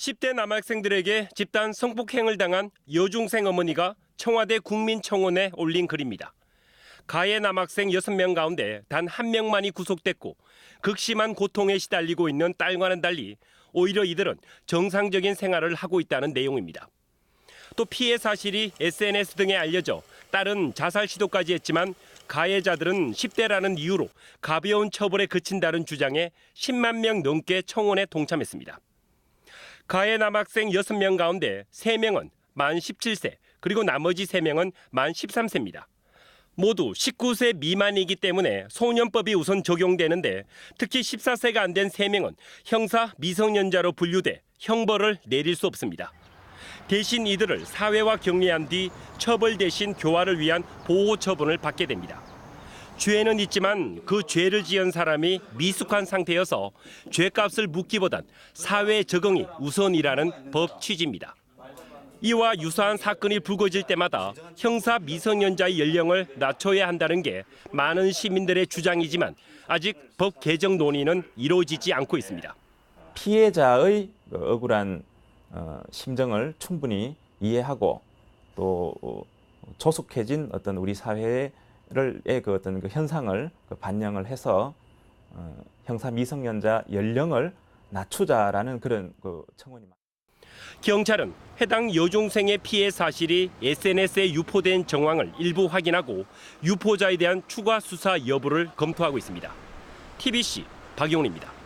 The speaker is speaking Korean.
10대 남학생들에게 집단 성폭행을 당한 여중생 어머니가 청와대 국민청원에 올린 글입니다. 가해 남학생 6명 가운데 단 한 명만이 구속됐고 극심한 고통에 시달리고 있는 딸과는 달리 오히려 이들은 정상적인 생활을 하고 있다는 내용입니다. 또 피해 사실이 SNS 등에 알려져 딸은 자살 시도까지 했지만 가해자들은 10대라는 이유로 가벼운 처벌에 그친다는 주장에 10만 명 넘게 청원에 동참했습니다. 가해 남학생 6명 가운데 3명은 만 17세, 그리고 나머지 3명은 만 13세입니다. 모두 19세 미만이기 때문에 소년법이 우선 적용되는데 특히 14세가 안 된 3명은 형사 미성년자로 분류돼 형벌을 내릴 수 없습니다. 대신 이들을 사회와 격리한 뒤 처벌 대신 교화를 위한 보호 처분을 받게 됩니다. 죄는 있지만 그 죄를 지은 사람이 미숙한 상태여서 죄값을 묻기보단 사회 적응이 우선이라는 법 취지입니다. 이와 유사한 사건이 불거질 때마다 형사 미성년자의 연령을 낮춰야 한다는 게 많은 시민들의 주장이지만 아직 법 개정 논의는 이루어지지 않고 있습니다. 피해자의 그 억울한 어, 심정을 충분히 이해하고 또 어, 조속해진 어떤 우리 사회 를그 어떤 그 현상을 그 반영을 해서 어, 형사 미성년자 연령을 낮추자라는 그런 그 청원이. 경찰은 해당 여중생의 피해 사실이 SNS에 유포된 정황을 일부 확인하고 유포자에 대한 추가 수사 여부를 검토하고 있습니다. TBC 박용훈입니다.